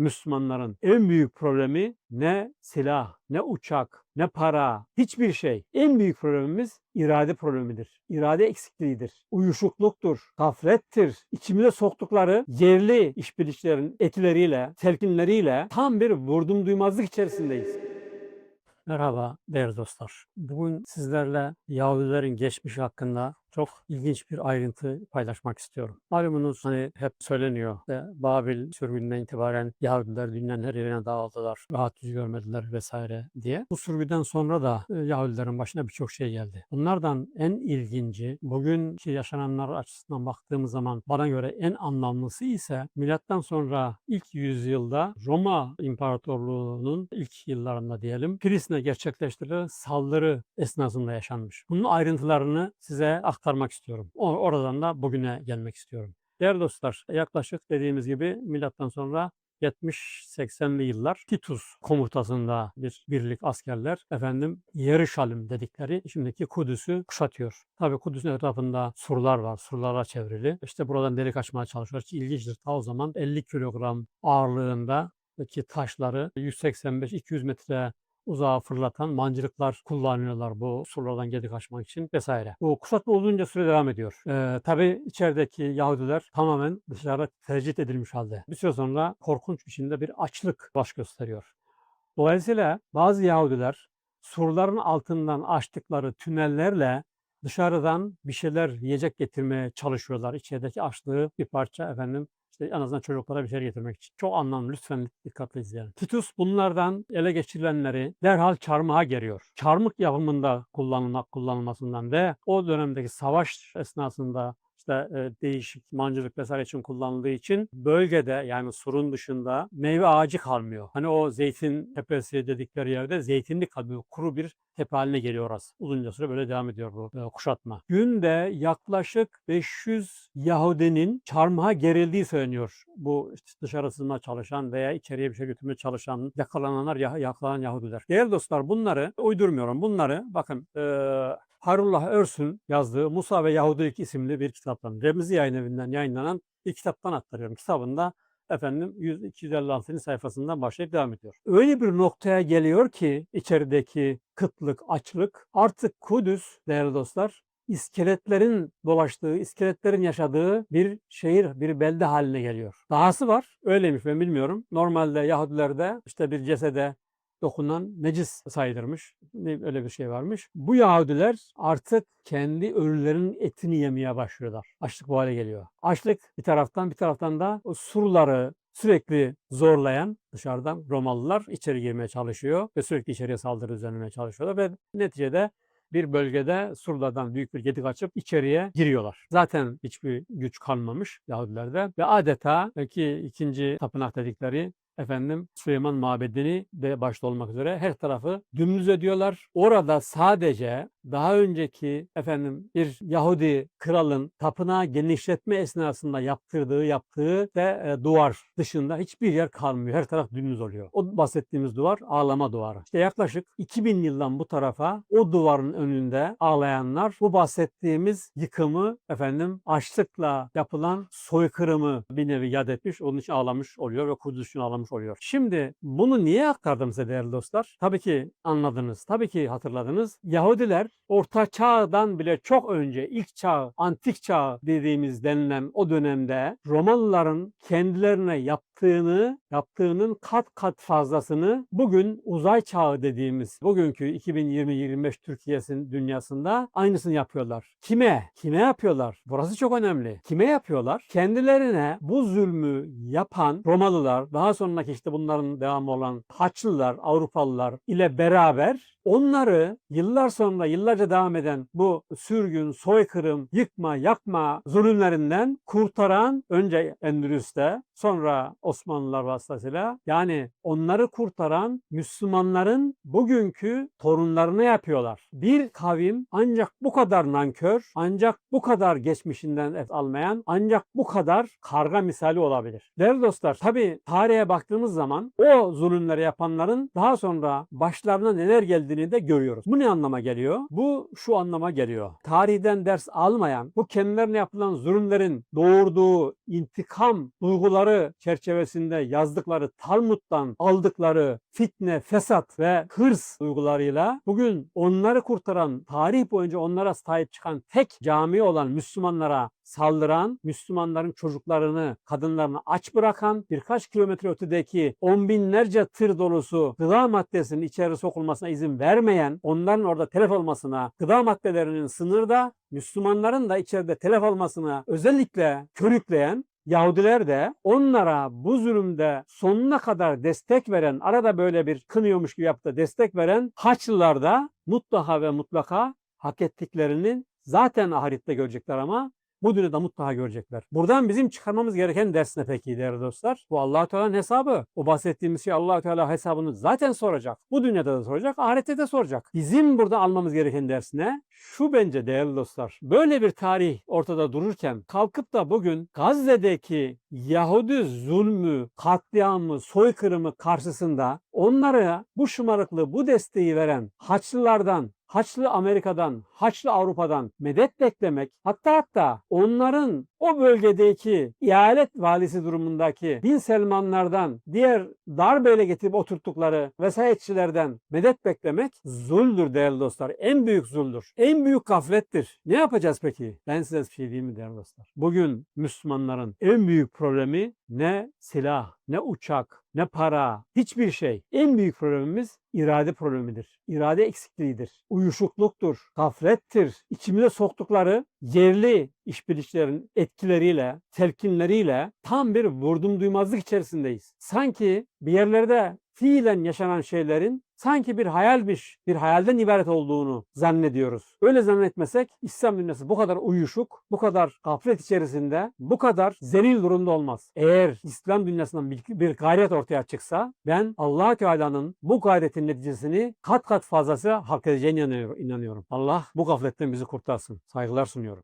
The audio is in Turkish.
Müslümanların en büyük problemi ne silah, ne uçak, ne para, hiçbir şey. En büyük problemimiz irade problemidir. İrade eksikliğidir. Uyuşukluktur, gaflettir. İçimize soktukları yerli işbirlikçilerin etileriyle, telkinleriyle tam bir vurdum duymazlık içerisindeyiz. Merhaba değerli dostlar. Bugün sizlerle Yahudilerin geçmişi hakkında çok ilginç bir ayrıntı paylaşmak istiyorum. Malumunuz hani hep söyleniyor. işte Babil sürgününden itibaren Yahudiler dünyanın her yerine dağıldılar. Rahat yüz görmediler vesaire diye. Bu sürgüden sonra da e, Yahudilerin başına birçok şey geldi. Bunlardan en ilginci bugünkü yaşananlar açısından baktığımız zaman bana göre en anlamlısı ise milattan sonra ilk yüzyılda Roma İmparatorluğu'nun ilk yıllarında diyelim Filistin'e gerçekleştirilen saldırı esnasında yaşanmış. Bunun ayrıntılarını size aktarmak istiyorum. Oradan da bugüne gelmek istiyorum. Değerli dostlar, yaklaşık dediğimiz gibi milattan sonra 70-80'li yıllar Titus komutasında bir birlik askerler efendim Yeruşalim dedikleri şimdiki Kudüs'ü kuşatıyor. Tabii Kudüs'ün etrafında surlar var. Surlara çevrili. İşte buradan delik açmaya çalışıyorlar ki ilginçtir. Ta o zaman 50 kilogram ağırlığında ki taşları 185-200 metre uzağa fırlatan mancınıklar kullanıyorlar bu surlardan gedik açmak için vesaire. Bu kuşatma uzunca süre devam ediyor. Ee, tabii içerideki Yahudiler tamamen dışarı tercih edilmiş halde. Bir süre sonra korkunç biçimde bir açlık baş gösteriyor. Dolayısıyla bazı Yahudiler surların altından açtıkları tünellerle dışarıdan bir şeyler yiyecek getirmeye çalışıyorlar. İçerideki açlığı bir parça efendim işte en azından çocuklara bir şeyler getirmek için. Çok anlamlı. Lütfen dikkatli izleyelim. Titus bunlardan ele geçirilenleri derhal çarmıha geriyor. Çarmık yapımında kullanılmak kullanılmasından ve o dönemdeki savaş esnasında işte e, değişik mancılık vesaire için kullanıldığı için bölgede yani surun dışında meyve ağacı kalmıyor. Hani o zeytin tepesi dedikleri yerde zeytinlik kalmıyor. Kuru bir tepe haline geliyor orası. Uzunca süre böyle devam ediyor bu e, kuşatma. Günde yaklaşık 500 Yahudinin çarmıha gerildiği söyleniyor. Bu işte dışarı sızma çalışan veya içeriye bir şey götürmeye çalışan yakalananlar, ya- yakalanan Yahudiler. Değerli dostlar bunları uydurmuyorum. Bunları bakın e, Harullah Örsün yazdığı Musa ve Yahudilik isimli bir kitaptan, Remzi Yayın Evi'nden yayınlanan bir kitaptan aktarıyorum. Kitabında efendim 100 256. sayfasından başlayıp devam ediyor. Öyle bir noktaya geliyor ki içerideki kıtlık, açlık artık Kudüs değerli dostlar iskeletlerin dolaştığı, iskeletlerin yaşadığı bir şehir, bir belde haline geliyor. Dahası var. Öyleymiş ben bilmiyorum. Normalde Yahudilerde işte bir cesede dokunan necis sayılırmış. Öyle bir şey varmış. Bu Yahudiler artık kendi ölülerin etini yemeye başlıyorlar. Açlık bu hale geliyor. Açlık bir taraftan bir taraftan da o surları sürekli zorlayan dışarıdan Romalılar içeri girmeye çalışıyor ve sürekli içeriye saldırı düzenlemeye çalışıyorlar ve neticede bir bölgede surlardan büyük bir gedik açıp içeriye giriyorlar. Zaten hiçbir güç kalmamış Yahudilerde ve adeta belki ikinci tapınak dedikleri efendim Süleyman Mabedi'ni de başta olmak üzere her tarafı dümdüz ediyorlar. Orada sadece daha önceki efendim bir Yahudi kralın tapınağı genişletme esnasında yaptırdığı yaptığı ve e, duvar dışında hiçbir yer kalmıyor. Her taraf dümdüz oluyor. O bahsettiğimiz duvar ağlama duvarı. İşte yaklaşık 2000 yıldan bu tarafa o duvarın önünde ağlayanlar bu bahsettiğimiz yıkımı efendim açlıkla yapılan soykırımı bir nevi yad etmiş. Onun için ağlamış oluyor ve Kudüs ağlamış oluyor. Şimdi bunu niye aktardım size değerli dostlar? Tabii ki anladınız. Tabii ki hatırladınız. Yahudiler Orta Çağ'dan bile çok önce ilk çağ, antik çağ dediğimiz denilen o dönemde Romalıların kendilerine yaptığını, yaptığının kat kat fazlasını bugün uzay çağı dediğimiz bugünkü 2020-25 Türkiye'sin dünyasında aynısını yapıyorlar. Kime? Kime yapıyorlar? Burası çok önemli. Kime yapıyorlar? Kendilerine bu zulmü yapan Romalılar, daha sonraki işte bunların devamı olan Haçlılar, Avrupalılar ile beraber onları yıllar sonra yıllarca devam eden bu sürgün, soykırım, yıkma, yakma zulümlerinden kurtaran önce Endülüs'te sonra Osmanlılar vasıtasıyla yani onları kurtaran Müslümanların bugünkü torunlarını yapıyorlar. Bir kavim ancak bu kadar nankör, ancak bu kadar geçmişinden et almayan, ancak bu kadar karga misali olabilir. Değerli dostlar, tabi tarihe baktığımız zaman o zulümleri yapanların daha sonra başlarına neler geldiğini de görüyoruz. Bu ne anlama geliyor? Bu şu anlama geliyor. Tarihten ders almayan, bu kendilerine yapılan zulümlerin doğurduğu intikam duyguları çerçeve çerçevesinde yazdıkları Talmud'dan aldıkları fitne, fesat ve hırs duygularıyla bugün onları kurtaran, tarih boyunca onlara sahip çıkan tek cami olan Müslümanlara saldıran, Müslümanların çocuklarını, kadınlarını aç bırakan, birkaç kilometre ötedeki on binlerce tır dolusu gıda maddesinin içeri sokulmasına izin vermeyen, onların orada telef olmasına, gıda maddelerinin sınırda, Müslümanların da içeride telef olmasına özellikle körükleyen Yahudiler de onlara bu zulümde sonuna kadar destek veren, arada böyle bir kınıyormuş gibi yaptı destek veren Haçlılar da mutlaka ve mutlaka hak ettiklerinin zaten ahirette görecekler ama bu dünyada mutlaka görecekler. Buradan bizim çıkarmamız gereken ders ne peki değerli dostlar? Bu allah Teala'nın hesabı. O bahsettiğimiz şey allah Teala hesabını zaten soracak. Bu dünyada da soracak, ahirette de soracak. Bizim burada almamız gereken ders ne? Şu bence değerli dostlar. Böyle bir tarih ortada dururken kalkıp da bugün Gazze'deki Yahudi zulmü, katliamı, soykırımı karşısında onlara bu şımarıklığı, bu desteği veren Haçlılardan Haçlı Amerika'dan, Haçlı Avrupa'dan medet beklemek, hatta hatta onların o bölgedeki eyalet valisi durumundaki Bin Selmanlardan, diğer darbeyle getirip oturttukları vesayetçilerden medet beklemek zuldür değerli dostlar. En büyük zuldür. En büyük gaflettir. Ne yapacağız peki? Ben size bir şey diyeyim mi değerli dostlar? Bugün Müslümanların en büyük problemi ne silah, ne uçak, ne para, hiçbir şey. En büyük problemimiz irade problemidir. İrade eksikliğidir. Uyuşukluktur, gaflettir. İçimize soktukları yerli işbirlikçilerin etkileriyle, telkinleriyle tam bir vurdum duymazlık içerisindeyiz. Sanki bir yerlerde fiilen yaşanan şeylerin sanki bir hayalmiş, bir hayalden ibaret olduğunu zannediyoruz. Öyle zannetmesek İslam dünyası bu kadar uyuşuk, bu kadar gaflet içerisinde, bu kadar zelil durumda olmaz. Eğer İslam dünyasından bir, gayret ortaya çıksa ben allah Teala'nın bu gayretin neticesini kat kat fazlası hak edeceğine inanıyorum. Allah bu gafletten bizi kurtarsın. Saygılar sunuyorum.